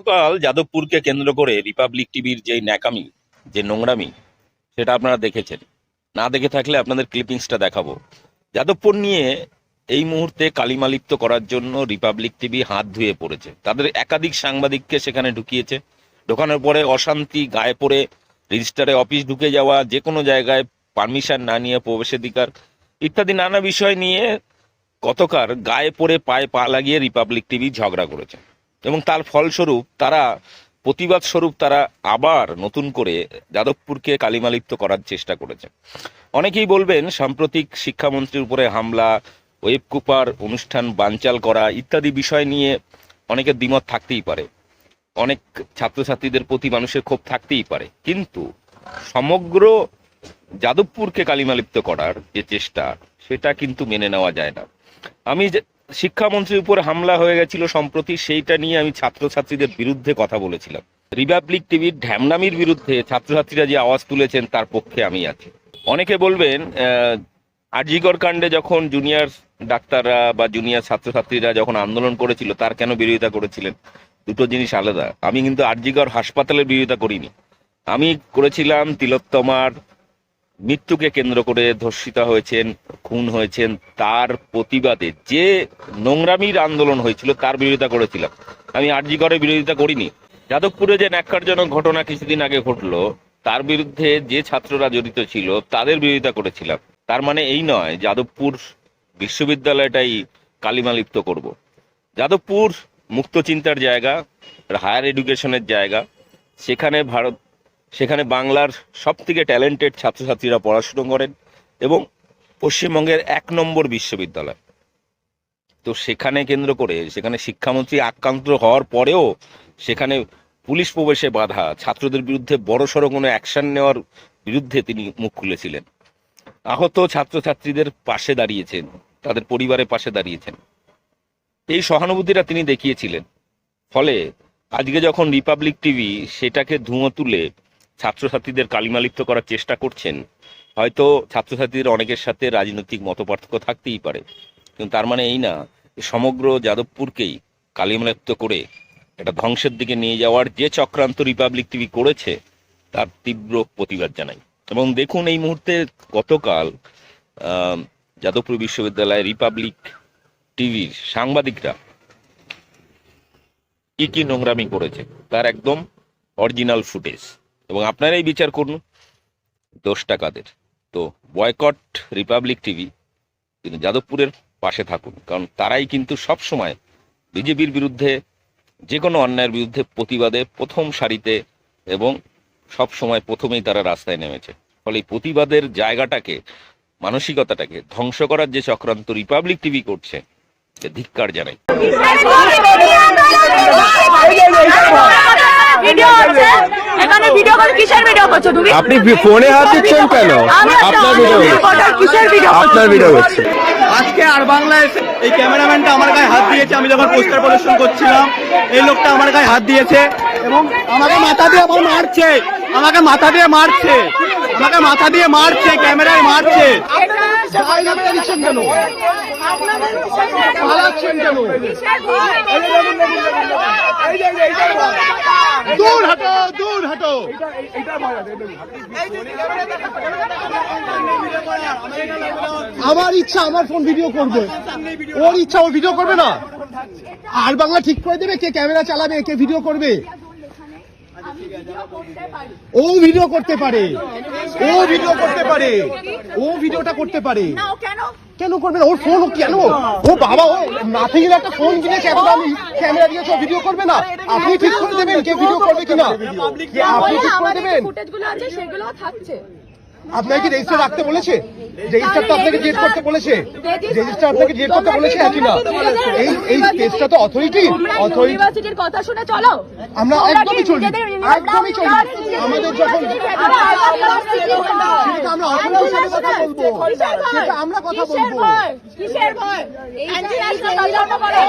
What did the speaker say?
গতকাল যাদবপুরকে কেন্দ্র করে রিপাবলিক টিভির যে ন্যাকামি, যে নোংরামি, সেটা আপনারা দেখেছেন। না দেখে থাকলে আপনাদের ক্লিপিংসটা দেখাবো। যাদবপুর নিয়ে এই মুহূর্তে কালিমালিপ্ত করার জন্য রিপাবলিক টিভি হাত ধুয়ে পড়েছে। তাদের একাধিক সাংবাদিককে সেখানে ঢুকিয়েছে। ঢোকানোর পরে অশান্তি, গায়ে পড়ে, রেজিস্টারে অফিস ঢুকে যাওয়া, যে কোনো জায়গায় পারমিশন না নিয়ে প্রবেশাধিকার, ইত্যাদি নানা বিষয় নিয়ে গতকাল গায়ে পড়ে পায়ে পা লাগিয়ে রিপাবলিক টিভি ঝগড়া করেছে। এবং তার ফলস্বরূপ তারা প্রতিবাদ স্বরূপ তারা আবার নতুন করে যাদবপুরকে কালিমালিপ্ত করার চেষ্টা করেছে। অনেকেই বলবেন সাম্প্রতিক শিক্ষামন্ত্রীর উপরে হামলা, ওয়েব কুপার, অনুষ্ঠান বানচাল করা ইত্যাদি বিষয় নিয়ে অনেকের দ্বিমত থাকতেই পারে। অনেক ছাত্রছাত্রীদের প্রতি মানুষের ক্ষোভ থাকতেই পারে। কিন্তু সমগ্র যাদবপুরকে কালিমালিপ্ত করার যে চেষ্টা, সেটা কিন্তু মেনে নেওয়া যায় না। আমি শিক্ষামন্ত্রীর উপর হামলা হয়ে গেছিল সম্প্রতি, সেইটা নিয়ে আমি ছাত্রছাত্রীদের বিরুদ্ধে কথা বলেছিলাম। রিপাবলিক টিভির ঢ্যামনামির বিরুদ্ধে ছাত্রছাত্রীরা যে আওয়াজ তুলেছেন, তার পক্ষে আমি আছি। অনেকে বলবেন আরজিকর কাণ্ডে যখন জুনিয়র ডাক্তাররা বা জুনিয়র ছাত্রছাত্রীরা যখন আন্দোলন করেছিল, তার কেন বিরোধিতা করেছিলেন? দুটো জিনিস আলাদা। আমি কিন্তু আরজিকর হাসপাতালের বিরোধিতা করিনি। আমি করেছিলাম তিলোত্তমার মৃত্যুকে কেন্দ্র করে ধর্ষিতা হয়েছেন, খুন হয়েছেন, তার প্রতিবাদে যে নোংরামির আন্দোলন হয়েছিল তার বিরোধিতা করেছিলাম। আমি আরজি করে বিরোধিতা করিনি। যাদবপুরে যে ন্যাক্কারজনক ঘটনা কিছুদিন আগে ঘটলো, তার বিরুদ্ধে যে ছাত্ররা জড়িত ছিল, তাদের বিরোধিতা করেছিলাম। তার মানে এই নয়, যাদবপুর বিশ্ববিদ্যালয়টাই কালিমালিপ্ত করব। যাদবপুর মুক্ত চিন্তার জায়গা, হায়ার এডুকেশনের জায়গা, সেখানে ভারত সেখানে বাংলার সব থেকে ট্যালেন্টেড ছাত্রছাত্রীরা পড়াশুনো করেন এবং পশ্চিমবঙ্গের এক নম্বর বিশ্ববিদ্যালয়। তো সেখানে কেন্দ্র করে সেখানে শিক্ষামন্ত্রী আক্রান্ত হওয়ার পরেও সেখানে পুলিশ প্রবেশে বাধা, ছাত্রদের বিরুদ্ধে বড়সড় কোনো অ্যাকশন নেওয়ার বিরুদ্ধে তিনি মুখ খুলেছিলেন। আহত ছাত্রছাত্রীদের পাশে দাঁড়িয়েছেন, তাদের পরিবারের পাশে দাঁড়িয়েছেন। এই সহানুভূতিটা তিনি দেখিয়েছিলেন। ফলে আজকে যখন রিপাবলিক টিভি সেটাকে ধুঁয়ো তুলে ছাত্রছাত্রীদের কালিমালিপ্ত করার চেষ্টা করছেন, হয়তো ছাত্রছাত্রীদের অনেকের সাথে রাজনৈতিক মতপার্থক্য থাকতেই পারে। কিন্তু তার মানে এই না সমগ্র যাদবপুরকেই কালিমালিপ্ত করে এটা ধ্বংসের দিকে নিয়ে যাওয়ার যে চক্রান্ত রিপাবলিক টিভি করেছে, তার তীব্র প্রতিবাদ জানাই। এবং দেখুন এই মুহূর্তে গতকাল যাদবপুর বিশ্ববিদ্যালয় রিপাবলিক টিভির সাংবাদিকরা কি কি নোংরামি করেছে, তার একদম অরিজিনাল ফুটেজ। এবং আপনারাই বিচার করুন দোষটা কাদের তো বয়কট রিপাবলিক টিভি কিন্তু যাদবপুরের পাশে থাকুন কারণ তারাই কিন্তু সব সময় বিজেপির বিরুদ্ধে যে কোনো অন্যায়ের বিরুদ্ধে প্রতিবাদে প্রথম সারিতে এবং সব সময় প্রথমেই তারা রাস্তায় নেমেছে ফলে এই প্রতিবাদের জায়গাটাকে মানসিকতাটাকে ধ্বংস করার যে চক্রান্ত রিপাবলিক টিভি করছে সে ধিক্কার জানাই ভিডিও এখানে ভিডিও করে কিসের ভিডিও করছ? তুমি আপনি ফোনে হাত দিচ্ছেন কেন? আপনার ভিডিও কিসের ভিডিও আপনার ভিডিও হচ্ছে আজকে আর বাংলায় এসে এই ক্যামেরাম্যানটা আমার গায়ে হাত দিয়েছে আমি যখন পোস্টার প্রদর্শন করছিলাম এই লোকটা আমার গায়ে হাত দিয়েছে এবং আমাকে মাথা দিয়ে আমার মারছে আমাকে মাথা দিয়ে মারছে আমাকে মাথা দিয়ে মারছে ক্যামেরায় মারছে। দূর আমার ইচ্ছা আমার ফোন ভিডিও করবে ওর ইচ্ছা ও ভিডিও করবে না আর বাংলা ঠিক করে দেবে কে ক্যামেরা চালাবে কে ভিডিও করবে ও ভিডিও করতে পারে ও ভিডিও করতে পারে ও ভিডিওটা করতে পারে কেন করবে ওর ফোন কেন ও বাবা ও নাথিং এর একটা ফোন কিনেছে এত দামি ক্যামেরা দিয়ে ভিডিও করবে না? আপনি ঠিক করে দেবেন কে ভিডিও করবে কিনা? আপনি ঠিক করে দেবেন? ফুটেজগুলো আছে সেগুলো থাকছে। আপনাকে কি রেজিস্টার রাখতে বলেছে? রেজিস্টার তো আপনাকে ডিলিট করতে বলেছে। রেজিস্টার আপনাকে ডিলিট করতে বলেছে নাকি না। এই এই কেসটা তো অথরিটি অথরিটি ইউনিভার্সিটির কথা শুনে চলো। আমরা একদমই চলি একদমই চলি। আমাদের যখন সেটা আমরা অথরিটির সাথে কথা বলব। সেটা আমরা কথা কিসের বলব। ভয়? কিসের ভয়? অ্যান্টি তদন্ত করো